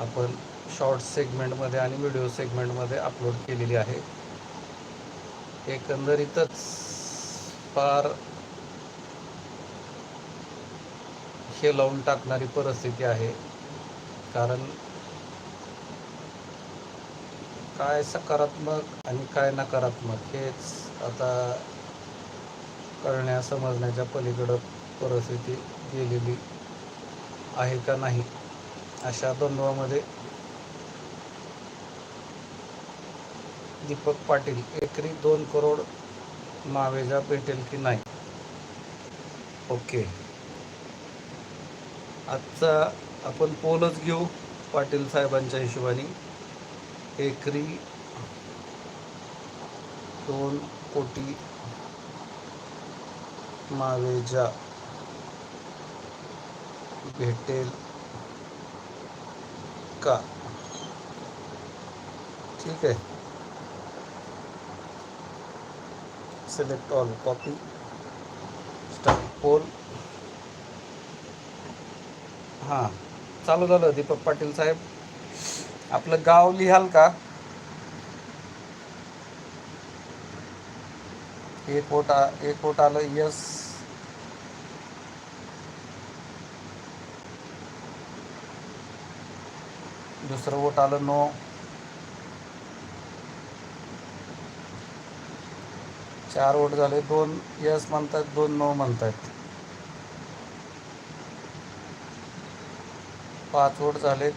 आपण शॉर्ट सेगमेंटमध्ये आणि व्हिडिओ सेगमेंटमध्ये अपलोड केलेली आहे. एकंदरीतच फार हे लावून टाकणारी परिस्थिती आहे. कारण काय सकारात्मक आणि काय नकारात्मक हेच आता कळण्या समजण्याच्या पलीकडं परिस्थिती गेलेली आहे का नाही? अशा द्वंद्वामध्ये दीपक पाटील एकरी दोन करोड मावेजा भेटेल की नाही? ओके. आजचा आपण पोलच घेऊ पाटील साहेबांच्या हिशोबाने. एकरी दोन कोटी मावेजा भेटेल का ठीक आहे. Select all copy start poll हां चालू झालं दीपक पाटील साहेब. आपलं गाव लिहाल का? एक वोट आ एक वोट आलं यस दुसरं वोट आलं नो चार वोट झाले दोन यस म्हणतात दोन नो म्हणतात पाच वोट झाले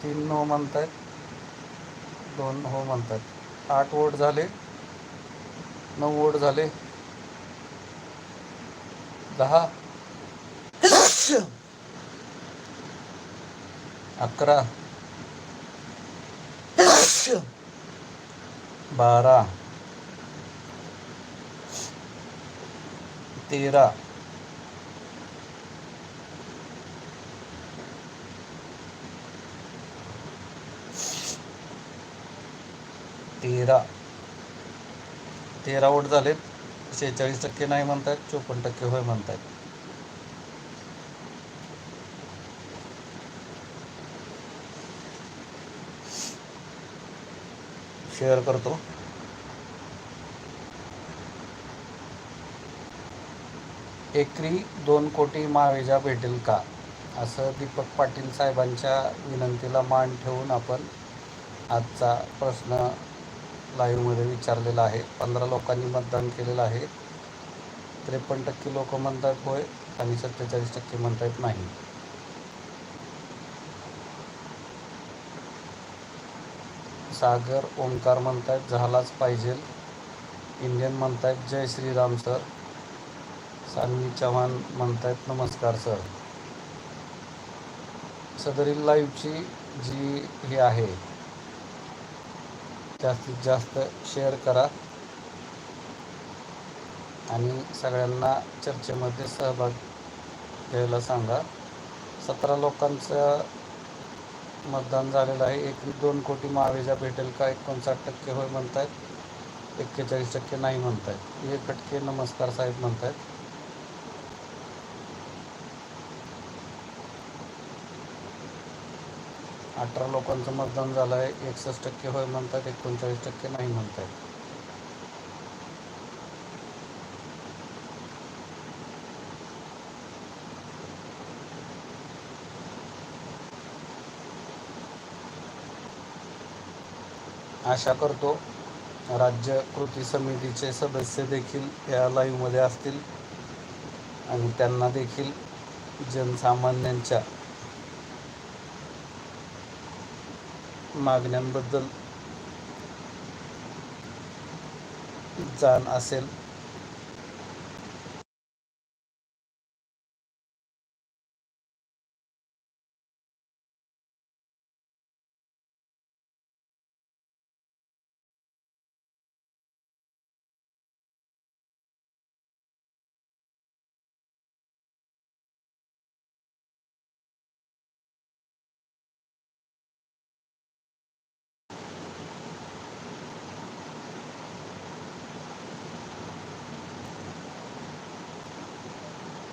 तीन नो म्हणतात दोन हो म्हणतात आठ वोट झाले नऊ वोट झाले. दहा अकरा. बारा. तेरा. तेरा. तेरा वोट झालेत. शेहेचाळीस टक्के नाही म्हणतायत चोपन्न टक्के होय म्हणतायत. शेअर करतो. एकरी दोन कोटी मावेजा भेटेल का? असं दीपक पाटील साहेबांच्या विनंतीला मान ठेवून आपण आजचा प्रश्न लाईव्हमध्ये विचारलेला आहे. पंधरा लोकांनी मतदान केलेलं आहे. त्रेपन्न टक्के लोक म्हणतात होय. आणि सत्तेचाळीस टक्के म्हणतात नाही. सागर ओंकार म्हणतायत झालाच पाहिजे. इंडियन म्हणतायत जय श्रीराम सर. सान्वी चव्हाण म्हणतायत नमस्कार सर. सदरील लाईव्हची जी हे आहे जास्तीत जास्त शेअर करा. आणि सगळ्यांना चर्चेमध्ये सहभाग घ्यायला सांगा. सतरा लोकांचं मतदान झालेलं आहे. एक दोन कोटी महावेजा भेटेल का? एकोणसाठ टक्के होय म्हणतायत. एक्केचाळीस टक्के नाही म्हणतायत. एक टक्के नमस्कार साहेब म्हणतायत. अठरा लोकांचं मतदान झालं आहे एकसष्ट टक्के होय म्हणतात एकोणचाळीस टक्के नाही म्हणतायत. आशा करतो राज्य कृती समितीचे सदस्य देखील या लाईव्हमध्ये असतील. आणि त्यांना देखील जनसामान्यांच्या मागण्यांबद्दल जाण असेल.